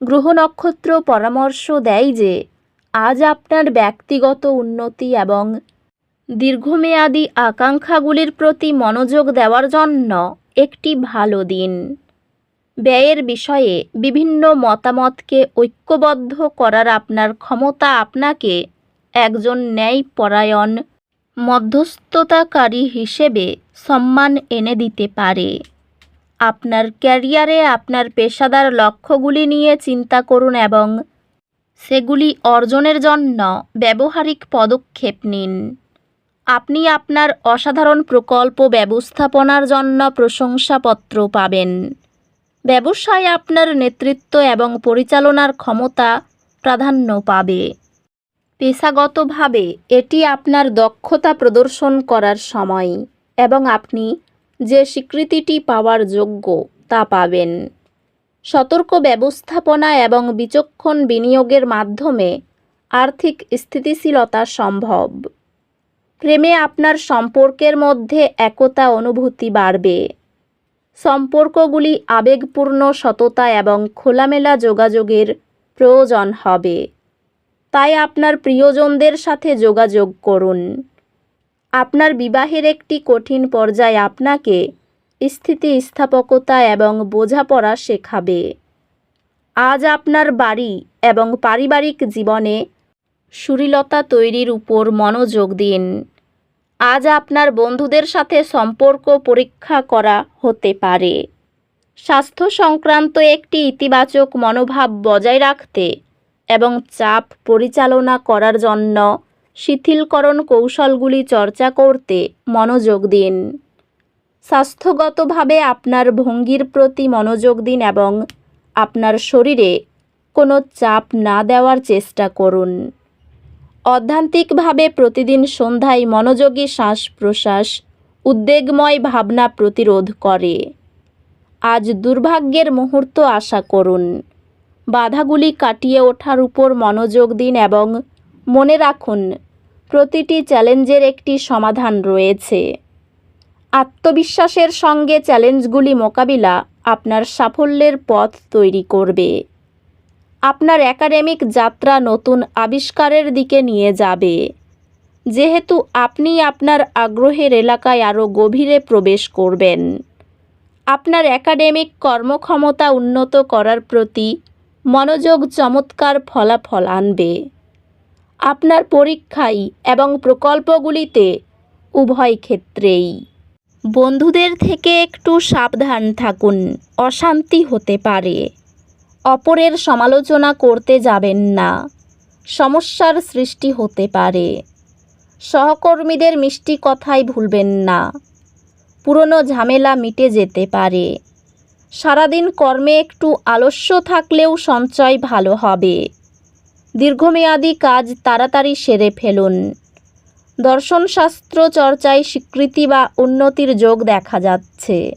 গ্রহ নক্ষত্র পরামর্শ দেয় যে, আজ আপনার ব্যক্তিগত উন্নতি এবং দীর্ঘমেয়াদী আকাঙ্ক্ষাগুলির প্রতি মনোযোগ দেওয়ার জন্য একটি ভালো দিন। ব্যয়ের বিষয়ে বিভিন্ন মতামতকে ঐক্যবদ্ধ করার আপনার ক্ষমতা আপনাকে একজন ন্যায়পরায়ণ, মধ্যস্থতাকারী হিসেবে সম্মান এনে দিতে পারে। আপনার ক্যারিয়ারে আপনার পেশাদার লক্ষ্যগুলি নিয়ে চিন্তা করুন এবং সেগুলি অর্জনের জন্য ব্যবহারিক পদক্ষেপ নিন। আপনি আপনার অসাধারণ প্রকল্প ব্যবস্থাপনার জন্য প্রশংসাপত্র পাবেন। ব্যবসায় আপনার নেতৃত্ব এবং পরিচালনার ক্ষমতা প্রাধান্য পাবে। পেশাগতভাবে এটি আপনার দক্ষতা প্রদর্শন করার সময় এবং আপনি যে স্বীকৃতিটি পাওয়ার যোগ্য, তা পাবেন। সতর্ক ব্যবস্থাপনা এবং বিচক্ষণ বিনিয়োগের মাধ্যমে আর্থিক স্থিতিশীলতা সম্ভব। প্রেমে আপনার সম্পর্কের মধ্যে একতা অনুভূতি বাড়বে। সম্পর্কগুলি আবেগপূর্ণ সততা এবং খোলামেলা যোগাযোগের প্রয়োজন হবে। তাই আপনার প্রিয়জনদের সাথে যোগাযোগ করুন। আপনার বিবাহের একটি কঠিন পর্যায়ে আপনাকে স্থিতিস্থাপকতা এবং বোঝাপড়া শেখাবে। আজ আপনার বাড়ি এবং পারিবারিক জীবনে সুরিলতা তৈরির উপর মনোযোগ দিন। আজ আপনার বন্ধুদের সাথে সম্পর্ক পরীক্ষা করা হতে পারে। স্বাস্থ্য সংক্রান্ত একটি ইতিবাচক মনোভাব বজায় রাখতে এবং চাপ পরিচালনা করার জন্য শিথিলকরণ কৌশলগুলি চর্চা করতে মনোযোগ দিন। স্বাস্থ্যগতভাবে আপনার ভঙ্গির প্রতি মনোযোগ দিন এবং আপনার শরীরে কোনো চাপ না দেওয়ার চেষ্টা করুন। অধ্যান্তিকভাবে প্রতিদিন সন্ধ্যায় মনোযোগী শ্বাস প্রশ্বাস উদ্বেগময় ভাবনা প্রতিরোধ করে। আজ দুর্ভাগ্যের মুহূর্ত আশা করুন। বাধাগুলি কাটিয়ে ওঠার উপর মনোযোগ দিন এবং মনে রাখুন প্রতিটি চ্যালেঞ্জের একটি সমাধান রয়েছে। আত্মবিশ্বাসের সঙ্গে চ্যালেঞ্জগুলি মোকাবিলা আপনার সাফল্যের পথ তৈরি করবে। আপনার একাডেমিক যাত্রা নতুন আবিষ্কারের দিকে নিয়ে যাবে। যেহেতু আপনি আপনার আগ্রহের এলাকায় আরও গভীরে প্রবেশ করবেন। আপনার একাডেমিক কর্মক্ষমতা উন্নত করার প্রতি মনোযোগ চমৎকার ফলাফল আনবে। আপনার পরীক্ষায় এবং প্রকল্পগুলিতে উভয় ক্ষেত্রেই। বন্ধুদের থেকে একটু সাবধান থাকুন, অশান্তি হতে পারে। অপরের সমালোচনা করতে যাবেন না, সমস্যার সৃষ্টি হতে পারে। সহকর্মীদের মিষ্টি কথাই ভুলবেন না, পুরনো ঝামেলা মিটে যেতে পারে। সারাদিন কর্মে একটু আলস্য থাকলেও সঞ্চয় ভালো হবে। দীর্ঘমেয়াদী কাজ তাড়াতাড়ি সেরে ফেলুন। দর্শনশাস্ত্র চর্চায় স্বীকৃতি বা উন্নতির যোগ দেখা যাচ্ছে।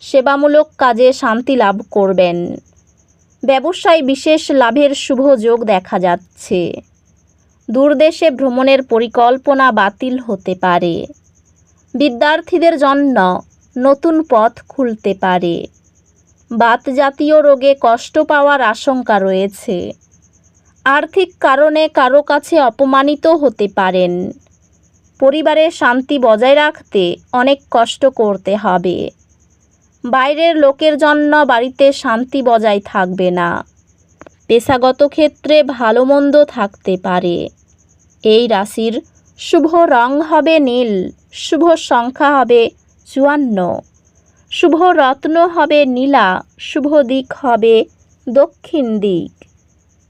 সেবামূলক কাজে শান্তি লাভ করবেন। ব্যবসায় বিশেষ লাভের শুভ যোগ দেখা যাচ্ছে। দূরদেশে ভ্রমণের পরিকল্পনা বাতিল হতে পারে। বিদ্যার্থীদের জন্য নতুন পথ খুলতে পারে। বাত জাতীয় রোগে কষ্ট পাওয়ার আশঙ্কা রয়েছে। আর্থিক কারণে কারও কাছে অপমানিত হতে পারেন। পরিবারের শান্তি বজায় রাখতে অনেক কষ্ট করতে হবে। বাইরের লোকের জন্য বাড়িতে শান্তি বজায় থাকবে না। পেশাগত ক্ষেত্রে ভালো মন্দ থাকতে পারে। এই রাশির শুভ রং হবে নীল, শুভ সংখ্যা হবে চুয়ান্ন, শুভ রত্ন হবে নীলা, শুভ দিক হবে দক্ষিণ দিক।